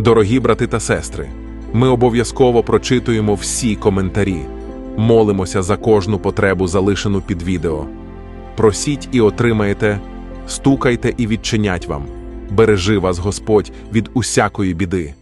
Дорогі брати та сестри, ми обов'язково прочитуємо всі коментарі, молимося за кожну потребу, залишену під відео. Просіть і отримаєте, стукайте і відчинять вам. Бережи вас Господь від усякої біди.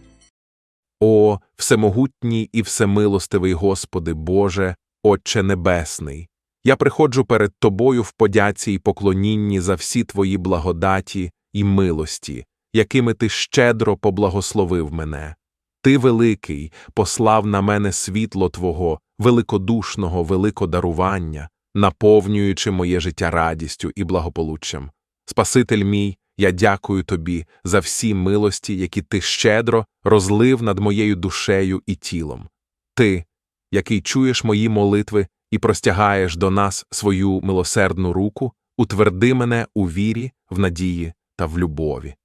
О, всемогутній і всемилостивий Господи Боже, Отче Небесний, я приходжу перед Тобою в подяці і поклонінні за всі Твої благодаті і милості, якими Ти щедро поблагословив мене. Ти, великий, послав на мене світло Твого, великодушного великодарування, наповнюючи моє життя радістю і благополуччям. Спаситель мій, я дякую тобі за всі милості, які ти щедро розлив над моєю душею і тілом. Ти, який чуєш мої молитви і простягаєш до нас свою милосердну руку, утверди мене у вірі, в надії та в любові.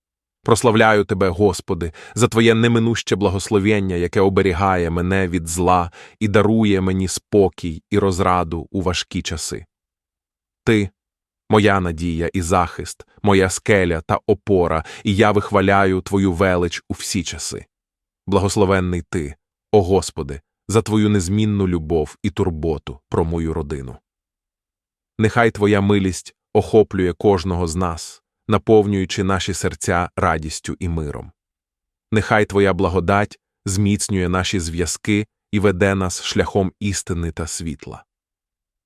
Прославляю тебе, Господи, за Твоє неминуще благословення, яке оберігає мене від зла і дарує мені спокій і розраду у важкі часи. Ти моя надія і захист, моя скеля та опора, і я вихваляю Твою велич у всі часи. Благословенний Ти, о Господи, за Твою незмінну любов і турботу про мою родину. Нехай Твоя милість охоплює кожного з нас, наповнюючи наші серця радістю і миром. Нехай Твоя благодать зміцнює наші зв'язки і веде нас шляхом істини та світла.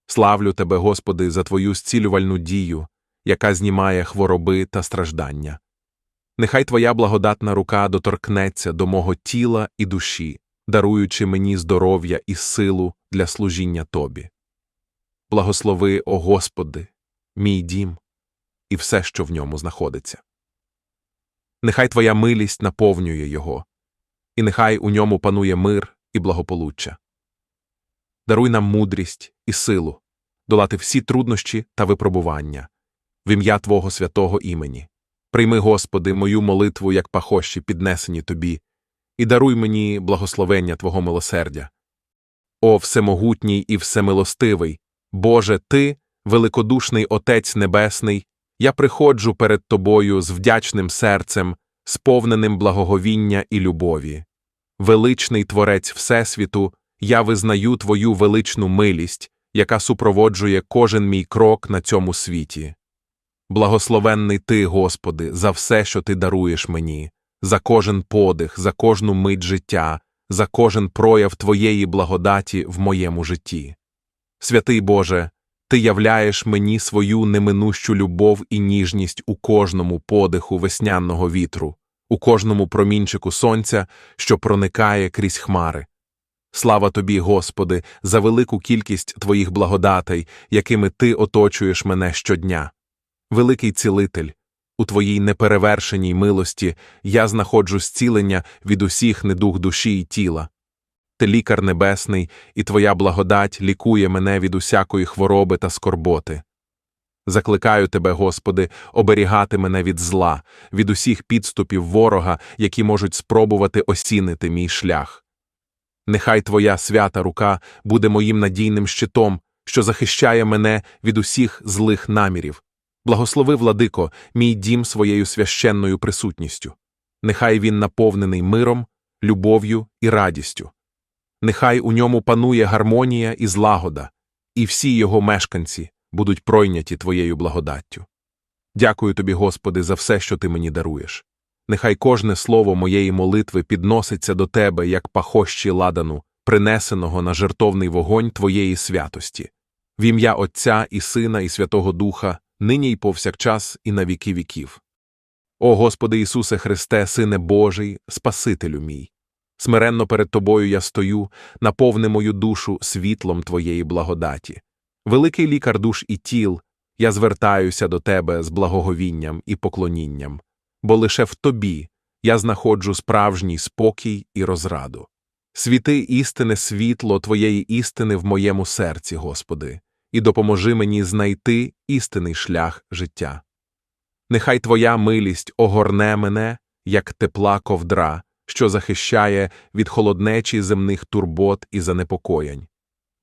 Славлю Тебе, Господи, за Твою зцілювальну дію, яка знімає хвороби та страждання. Нехай Твоя благодатна рука доторкнеться до мого тіла і душі, даруючи мені здоров'я і силу для служіння Тобі. Благослови, о Господи, мій дім і все, що в ньому знаходиться. Нехай Твоя милість наповнює його, і нехай у ньому панує мир і благополуччя. Даруй нам мудрість і силу, долати всі труднощі та випробування, в ім'я Твого святого імені. Прийми, Господи, мою молитву, як пахощі, піднесені Тобі, і даруй мені благословення Твого милосердя. О, всемогутній і всемилостивий, Боже, Ти, великодушний Отець Небесний, я приходжу перед Тобою з вдячним серцем, сповненим благоговіння і любові. Величний Творець Всесвіту, я визнаю Твою величну милість, яка супроводжує кожен мій крок на цьому світі. Благословенний Ти, Господи, за все, що Ти даруєш мені, за кожен подих, за кожну мить життя, за кожен прояв Твоєї благодаті в моєму житті. Святий Боже, Ти являєш мені свою неминущу любов і ніжність у кожному подиху весняного вітру, у кожному промінчику сонця, що проникає крізь хмари. Слава тобі, Господи, за велику кількість Твоїх благодатей, якими Ти оточуєш мене щодня. Великий цілитель, у Твоїй неперевершеній милості я знаходжу зцілення від усіх недуг душі і тіла. Ти лікар небесний, і Твоя благодать лікує мене від усякої хвороби та скорботи. Закликаю Тебе, Господи, оберігати мене від зла, від усіх підступів ворога, які можуть спробувати осінити мій шлях. Нехай Твоя свята рука буде моїм надійним щитом, що захищає мене від усіх злих намірів. Благослови, владико, мій дім своєю священною присутністю. Нехай він наповнений миром, любов'ю і радістю. Нехай у ньому панує гармонія і злагода, і всі його мешканці будуть пройняті Твоєю благодаттю. Дякую тобі, Господи, за все, що ти мені даруєш. Нехай кожне слово моєї молитви підноситься до Тебе, як пахощі ладану, принесеного на жертовний вогонь Твоєї святості, в ім'я Отця і Сина, і Святого Духа, нині й повсякчас, і на віки віків. О Господи Ісусе Христе, Сине Божий, Спасителю мій! Смиренно перед Тобою я стою, наповни мою душу світлом Твоєї благодаті. Великий лікар душ і тіл, я звертаюся до Тебе з благоговінням і поклонінням, бо лише в Тобі я знаходжу справжній спокій і розраду. Світи істине світло Твоєї істини в моєму серці, Господи, і допоможи мені знайти істинний шлях життя. Нехай Твоя милість огорне мене, як тепла ковдра, що захищає від холоднечі земних турбот і занепокоєнь.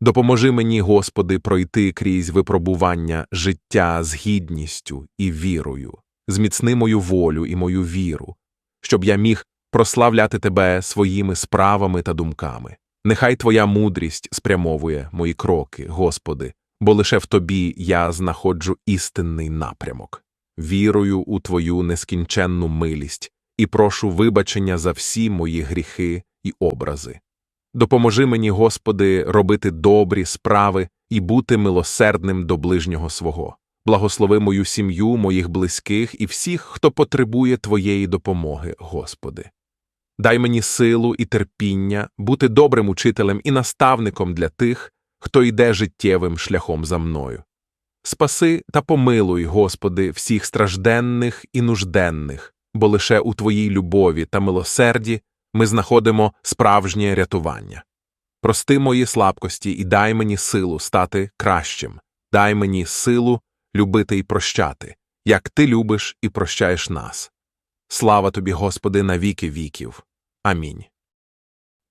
Допоможи мені, Господи, пройти крізь випробування життя з гідністю і вірою, зміцни мою волю і мою віру, щоб я міг прославляти тебе своїми справами та думками. Нехай Твоя мудрість спрямовує мої кроки, Господи, бо лише в Тобі я знаходжу істинний напрямок. Вірую у Твою нескінченну милість і прошу вибачення за всі мої гріхи і образи. Допоможи мені, Господи, робити добрі справи і бути милосердним до ближнього свого. Благослови мою сім'ю, моїх близьких і всіх, хто потребує Твоєї допомоги, Господи. Дай мені силу і терпіння бути добрим учителем і наставником для тих, хто йде життєвим шляхом за мною. Спаси та помилуй, Господи, всіх стражденних і нужденних, бо лише у Твоїй любові та милосерді ми знаходимо справжнє рятування. Прости мої слабкості і дай мені силу стати кращим, дай мені силу любити і прощати, як Ти любиш і прощаєш нас. Слава тобі, Господи, на віки віків. Амінь.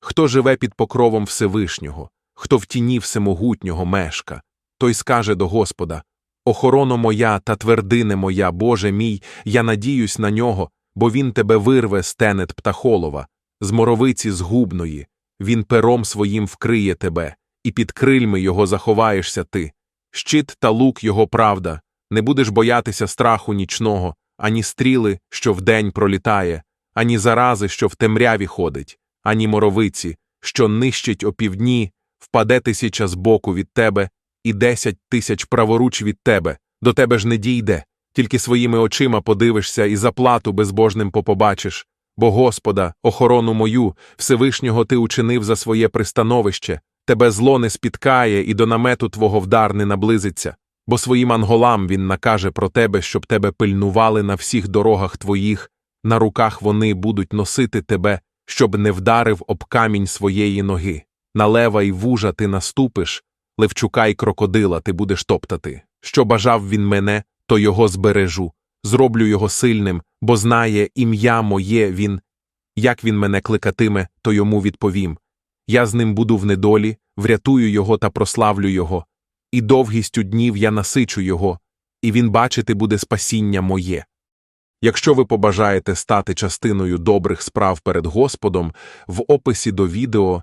Хто живе під покровом Всевишнього, хто в тіні всемогутнього мешка, той скаже до Господа Охорона моя та твердине моя, Боже мій, я надіюсь на нього, бо він тебе вирве з тенет птахолова, з моровиці згубної, він пером своїм вкриє тебе, і під крильми його заховаєшся ти. Щит та лук його правда, не будеш боятися страху нічного, ані стріли, що вдень пролітає, ані зарази, що в темряві ходить, ані моровиці, що нищить опівдні, впаде тисяча збоку від тебе, і десять тисяч праворуч від тебе, до тебе ж не дійде, тільки своїми очима подивишся і заплату безбожним попобачиш. Бо Господа, охорону мою, Всевишнього ти учинив за своє пристановище, тебе зло не спіткає і до намету твого вдар не наблизиться, бо своїм анголам він накаже про тебе, щоб тебе пильнували на всіх дорогах твоїх, на руках вони будуть носити тебе, щоб не вдарив об камінь своєї ноги. На лева й вужа ти наступиш, левчука й крокодила ти будеш топтати. Що бажав він мене, то його збережу, зроблю його сильним, бо знає ім'я моє він. Як він мене кликатиме, то йому відповім. Я з ним буду в недолі, врятую його та прославлю його, і довгістю днів я насичу його, і він бачити буде спасіння моє. Якщо ви побажаєте стати частиною добрих справ перед Господом, в описі до відео